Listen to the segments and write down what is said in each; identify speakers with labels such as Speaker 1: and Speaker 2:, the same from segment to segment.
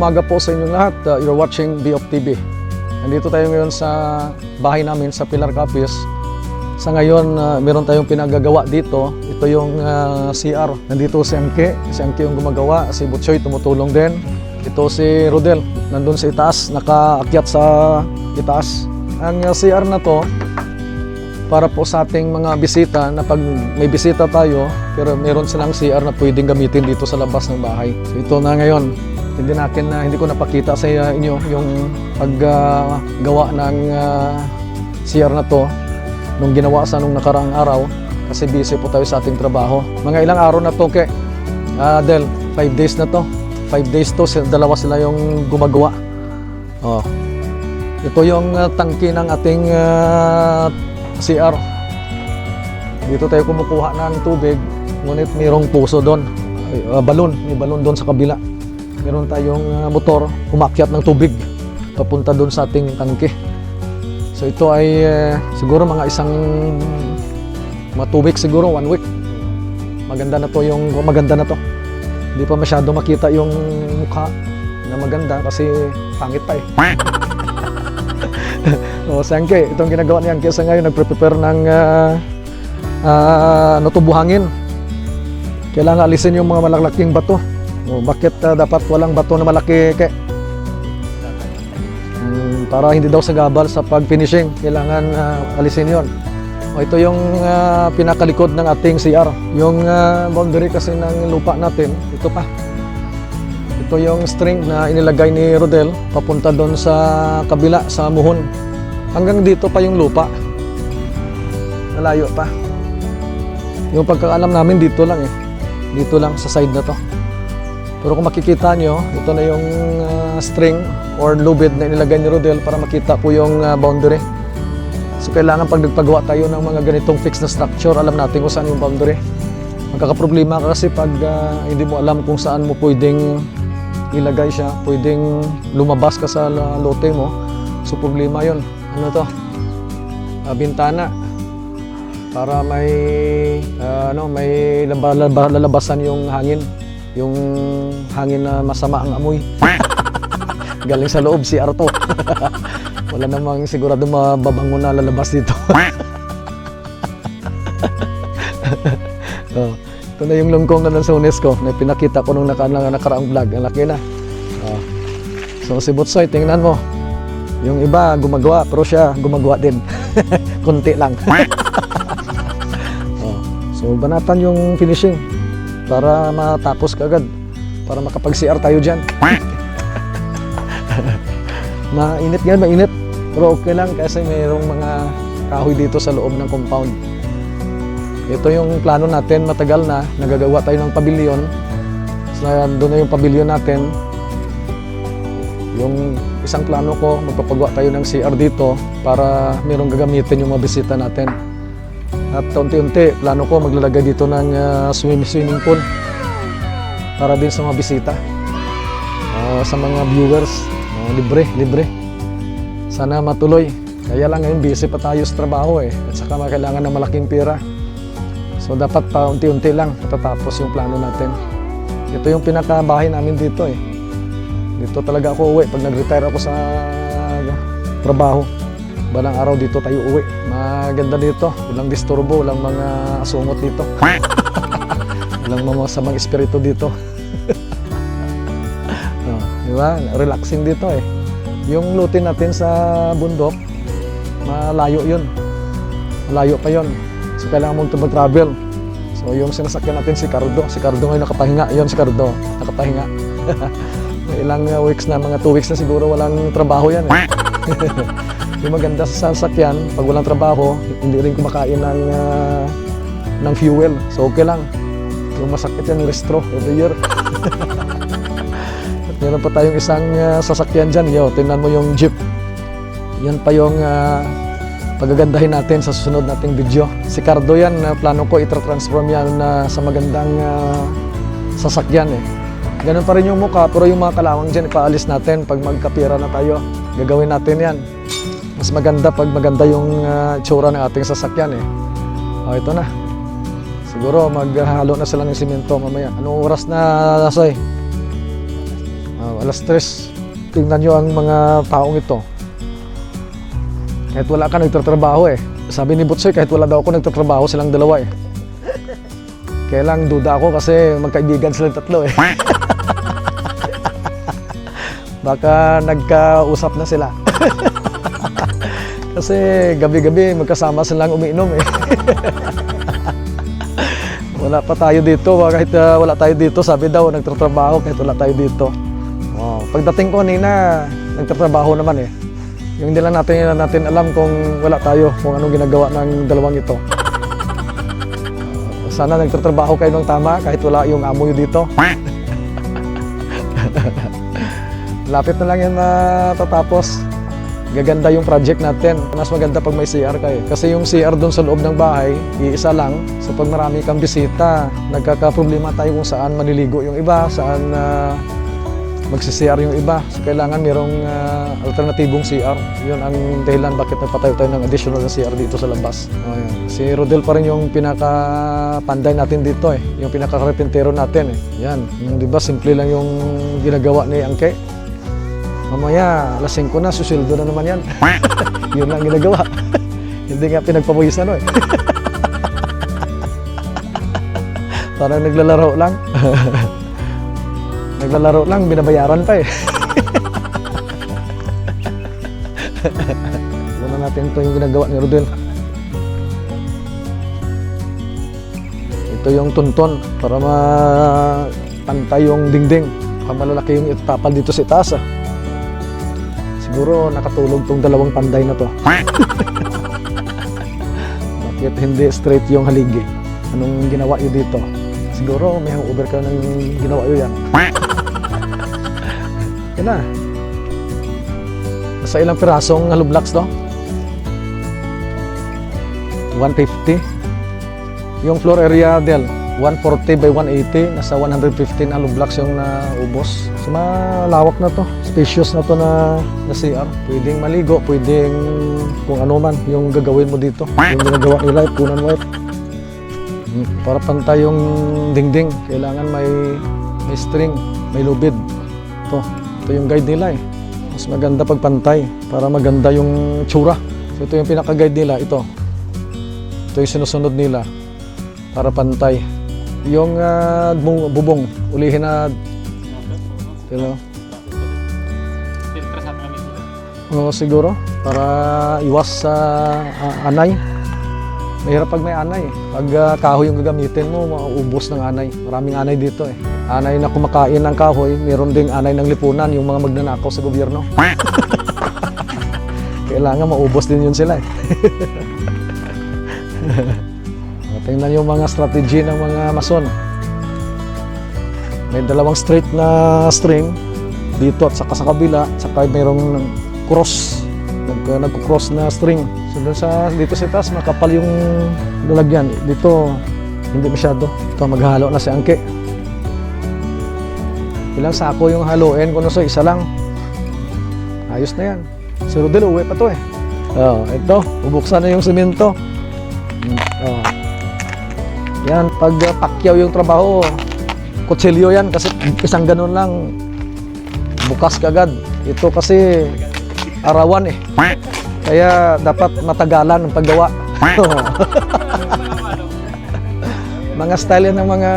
Speaker 1: Umaga po sa inyong lahat. Uh, you're watching Biop TV. Nandito tayo ngayon sa bahay namin sa Pilar Capiz. Sa ngayon, uh, meron tayong pinagagawa dito. Ito yung uh, CR. Nandito si Angke. Si Angke yung gumagawa. Si Butchoy tumutulong din. Ito si Rodel. Nandun sa itaas. Nakaakyat sa itaas. Ang uh, CR na to, para po sa ating mga bisita na pag may bisita tayo pero meron silang CR na pwedeng gamitin dito sa labas ng bahay. So ito na ngayon. Hindi natin na hindi ko napakita sa inyo yung paggawa ng ah, CR na to nung ginawa sa nung nakaraang araw kasi busy po tayo sa ating trabaho. Mga ilang araw na to ke ah, Del, 5 days na to. 5 days to, dalawa sila yung gumagawa. Oh. Ito yung ah, tangki ng ating ah, CR. Dito tayo kumukuha ng tubig, ngunit mayroong puso doon. Ah, balon, may balon doon sa kabila. Meron tayong ah, motor, umakyat ng tubig papunta doon sa ating tangke. So ito ay eh, siguro mga isang mga siguro, one week. Maganda na to yung maganda na to. Hindi pa masyado makita yung mukha na maganda kasi pangit pa eh. o, si Angke, itong ginagawa ni Angke sa ngayon, nagpre-prepare ng uh, uh, ano to, buhangin. Kailangan alisin yung mga malalaking bato. O, bakit ah, dapat walang bato na malaki? Ke? Mm, para hindi daw sagabal sa pag-finishing, kailangan ah, alisin yon. O, ito yung ah, pinakalikod ng ating CR. Yung ah, boundary kasi ng lupa natin, ito pa. Ito yung string na inilagay ni Rodel papunta doon sa kabila sa muhon. Hanggang dito pa yung lupa. Malayo pa. Yung pagkakaalam namin dito lang eh. Dito lang sa side na to. Pero kung makikita nyo, ito na yung ah, string or lubid na inilagay ni Rodel para makita po yung ah, boundary. So kailangan pag nagpagawa tayo ng mga ganitong fixed na structure, alam natin kung saan yung boundary. Magkakaproblema ka kasi pag ah, hindi mo alam kung saan mo pwedeng ilagay siya, pwedeng lumabas ka sa lote mo. So problema yon. Ano to? Ah, bintana para may ah, ano may laba, laba- lalabasan yung hangin yung hangin na masama ang amoy. Galing sa loob si Arto. Wala namang sigurado mababango na lalabas dito. Oh, ito na yung lungkong na sa UNESCO na pinakita ko nung naka, na, nakaraang vlog. Ang laki na. Oh. so si Butsoy tingnan mo. Yung iba gumagawa pero siya gumagawa din. Konti lang. Oh, so banatan yung finishing para matapos kagad para makapag-CR tayo dyan. mainit yan, mainit. Pero okay lang kasi mayroong mga kahoy dito sa loob ng compound. Ito yung plano natin, matagal na. Nagagawa tayo ng pavilion. So, doon na yung pavilion natin. Yung isang plano ko, magpapagawa tayo ng CR dito para mayroong gagamitin yung mga bisita natin. At unti-unti, plano ko maglalagay dito ng ah, swim, swimming pool para din sa mga bisita. Ah, sa mga viewers, Ah, libre, libre. Sana matuloy. Kaya lang ngayon busy pa tayo sa trabaho eh. At saka kailangan ng malaking pera. So dapat pa unti-unti lang matatapos yung plano natin. Ito yung pinakabahay namin dito eh. Dito talaga ako uwi pag nag-retire ako sa trabaho. Balang araw dito tayo uwi. Maganda dito. Walang disturbo, walang mga asungot dito. walang mga masamang espiritu dito. oh, di ba? Relaxing dito eh. Yung lutin natin sa bundok, malayo yun. Malayo pa yun. So kailangan mong mag-travel. So yung sinasakyan natin si Cardo. Si Cardo ngayon nakapahinga. Yun si Cardo. Nakapahinga. Ilang weeks na, mga 2 weeks na siguro walang trabaho yan eh. Yung maganda sa sasakyan, pag walang trabaho, hindi rin kumakain ng, ah, ng fuel. So okay lang. Yung masakit yan, restro every year. At meron pa tayong isang ah, sasakyan dyan. Yo, tingnan mo yung jeep. Yan pa yung ah, pagagandahin natin sa susunod nating video. Si Cardo yan, na plano ko itra-transform yan na sa magandang ah, sasakyan eh. Ganun pa rin yung mukha, pero yung mga kalawang dyan, ipaalis natin pag magkapira na tayo. Gagawin natin yan. Mas maganda pag maganda yung uh, tsura ng ating sasakyan eh. O, ito na. Siguro maghalo na sila ng simento mamaya. Anong oras na, Soy? Ah, alas 3. Tingnan nyo ang mga taong ito. Kahit wala ka nagtatrabaho eh. Sabi ni Butsoy, kahit wala daw ako nagtatrabaho silang dalawa eh. Kaya lang duda ako kasi magkaibigan silang tatlo eh. Baka nagkausap na sila. kasi gabi-gabi magkasama silang umiinom eh. wala pa tayo dito, kahit ah, wala tayo dito, sabi daw nagtatrabaho kahit wala tayo dito. Wow. Pagdating ko kanina, nagtatrabaho naman eh. Yung hindi lang natin, natin alam kung wala tayo, kung anong ginagawa ng dalawang ito. Uh, sana nagtatrabaho kayo ng tama kahit wala yung amo nyo dito. Lapit na lang yan na tatapos. Gaganda yung project natin. Mas maganda pag may CR kayo. Kasi yung CR doon sa loob ng bahay, iisa lang. So pag marami kang bisita, nagkakaproblema tayo kung saan maniligo yung iba, saan ah, magsi-CR yung iba. So kailangan merong ah, alternatibong CR. Yun ang dahilan bakit nagpatayo tayo ng additional na CR dito sa labas. Oh, yan. Si Rodel pa rin yung pinaka-panday natin dito eh. Yung pinaka-karpentero natin eh. Yan. Yung, di ba, simple lang yung ginagawa ni Angke. Mamaya, alas 5 na, susildo na naman yan. Yun lang ginagawa. Hindi nga pinagpapawisan no eh. Parang naglalaro lang. naglalaro lang, binabayaran pa eh. Tignan natin ito yung ginagawa ni Rodel. Ito yung tunton para mapantay yung dingding. Malalaki yung itapal dito sa itaas ah. Siguro nakatulog tong dalawang panday na to. Bakit hindi straight yung haligi? Anong ginawa yun dito? Siguro may hangover ka ng ginawa yun yan. Yan na. Sa ilang pirasong hollow blocks to? 150. Yung floor area del 140 by 180, nasa 115 hollow blocks yung naubos. So malawak na to, spacious na to na, na CR. Pwedeng maligo, pwedeng kung ano man yung gagawin mo dito. Yung ginagawa nila, punan white. Mm, Para pantay yung dingding, kailangan may may string, may lubid. Ito, ito yung guide nila eh. Mas maganda pag pantay para maganda yung tsura. So ito yung pinaka-guide nila, ito. Ito yung sinusunod nila para pantay. Yung bung- bubong, ulihin na you know. Oo, siguro. Para iwas sa ah, anay. Mahirap pag may anay. Pag ah, kahoy yung gagamitin mo, mauubos ng anay. Maraming anay dito eh. Anay na kumakain ng kahoy, meron ding anay ng lipunan, yung mga magnanakaw sa gobyerno. Kailangan maubos din yun sila eh. Tingnan yung mga strategy ng mga mason. May dalawang straight na string dito at saka sa kabila, saka mayroong cross. Nag, nagko-cross na string. So doon sa dito sa taas makapal yung lalagyan. Dito hindi masyado. Ito maghalo na si Angke. Ilang sako yung haluin ko so isa lang. Ayos na yan. Si Rodel uwi pa to eh. Oh, ito, bubuksan na yung simento. Mm, Oh. Yan, pag uh, pakyaw yung trabaho, kutsilyo yan kasi isang ganun lang bukas kagad. Ito kasi arawan eh. Kaya dapat matagalan ang paggawa. mga style ng mga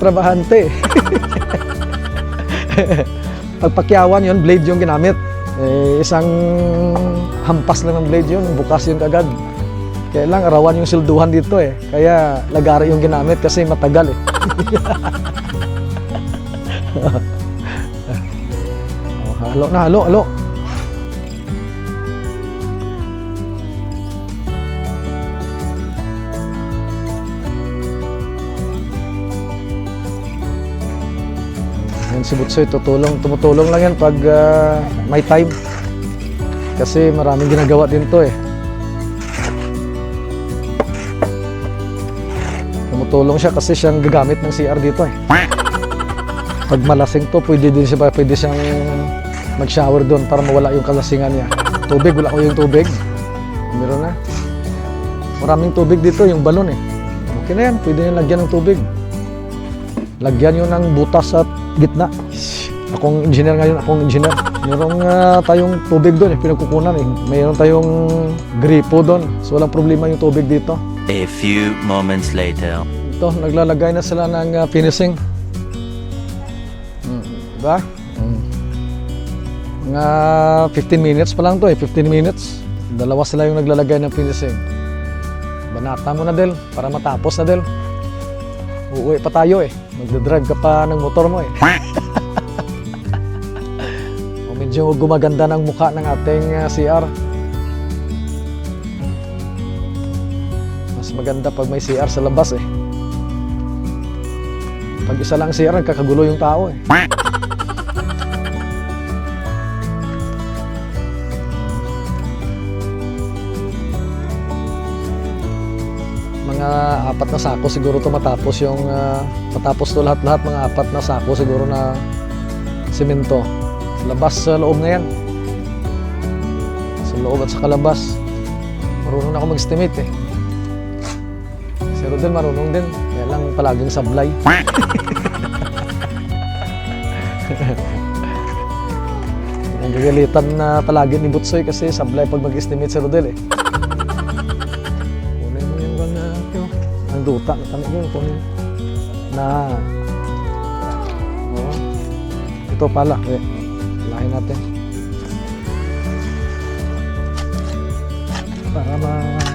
Speaker 1: trabahante. Pag pakyawan yun, blade yung ginamit. Eh, isang hampas lang ng blade yun, bukas yun kagad. Kaya lang, arawan yung silduhan dito eh. Kaya lagari yung ginamit kasi matagal eh. oh, halo na, halo, halo. Yan si Butsoy, tutulong, tumutulong lang yan pag ah, may time. Kasi maraming ginagawa din to eh. Tumutulong siya kasi siyang gagamit ng CR dito eh. Pag malasing to, pwede din siya, pwede siyang mag-shower doon para mawala yung kalasingan niya. Tubig, wala ko yung tubig. Meron na. Maraming tubig dito, yung balon eh. Okay na yan, pwede nyo lagyan ng tubig. Lagyan nyo ng butas at gitna. Akong engineer ngayon, akong engineer. Meron ah, tayong tubig doon, eh, pinagkukunan eh. Mayroon tayong gripo doon. So walang problema yung tubig dito.
Speaker 2: A few moments later.
Speaker 1: Ito, naglalagay na sila ng ah, finishing. Mm, diba? Mm. Mga 15 minutes pa lang to eh, 15 minutes. Dalawa sila yung naglalagay ng finishing. Banata mo na Del, para matapos na Del. Uuwi pa tayo eh. Magdadrive ka pa ng motor mo eh. O, medyo gumaganda ng mukha ng ating ah, CR. Mas maganda pag may CR sa labas eh. Pag isa lang CR, nagkakagulo yung tao eh. Mga apat na sako siguro to matapos yung ah, matapos to lahat-lahat mga apat na sako siguro na simento. Labas sa loob na yan. Sa loob at sa kalabas. Marunong na ako mag-estimate eh. Si Rodel marunong din. Kaya lang palaging sablay. Nagagalitan na palagi ni Butsoy kasi sablay pag mag-estimate si Rodel eh. Kunin mo yung bang uh. Ang duta na tanig yun. Kunin mo. Na. Oo. Ito pala. Eh. Lahin natin. Para ma...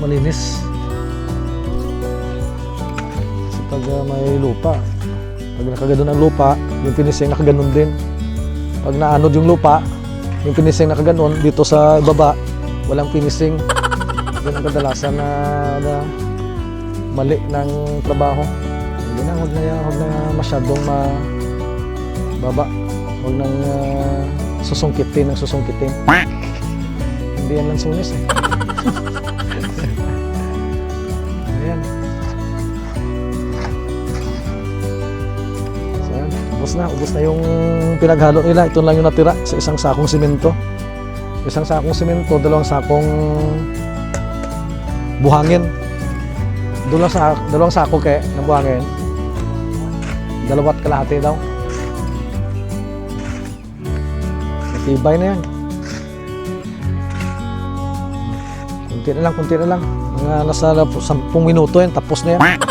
Speaker 1: Malinis. Kasi pag uh, may lupa, pag nakaganon ang lupa, yung finishing nakaganon din. Pag naanod yung lupa, yung finishing nakaganon dito sa baba, walang finishing. Yun ang kadalasan na, na mali ng trabaho. Hindi na, huwag na, huwag na masyadong ma baba. Huwag nang uh, susungkitin ng susungkitin. Hindi yan lang sunis eh. Ubus na. Ubus na yung pinaghalo nila. Ito lang yung natira sa isang sakong simento. Isang sakong simento, dalawang sakong buhangin. Dalawang, sa, dalawang sako kaya ng buhangin. Dalawat kalahati daw. Matibay na yan. Kunti na lang, kunti na lang. Mga nasa 10 minuto yan, tapos na yan.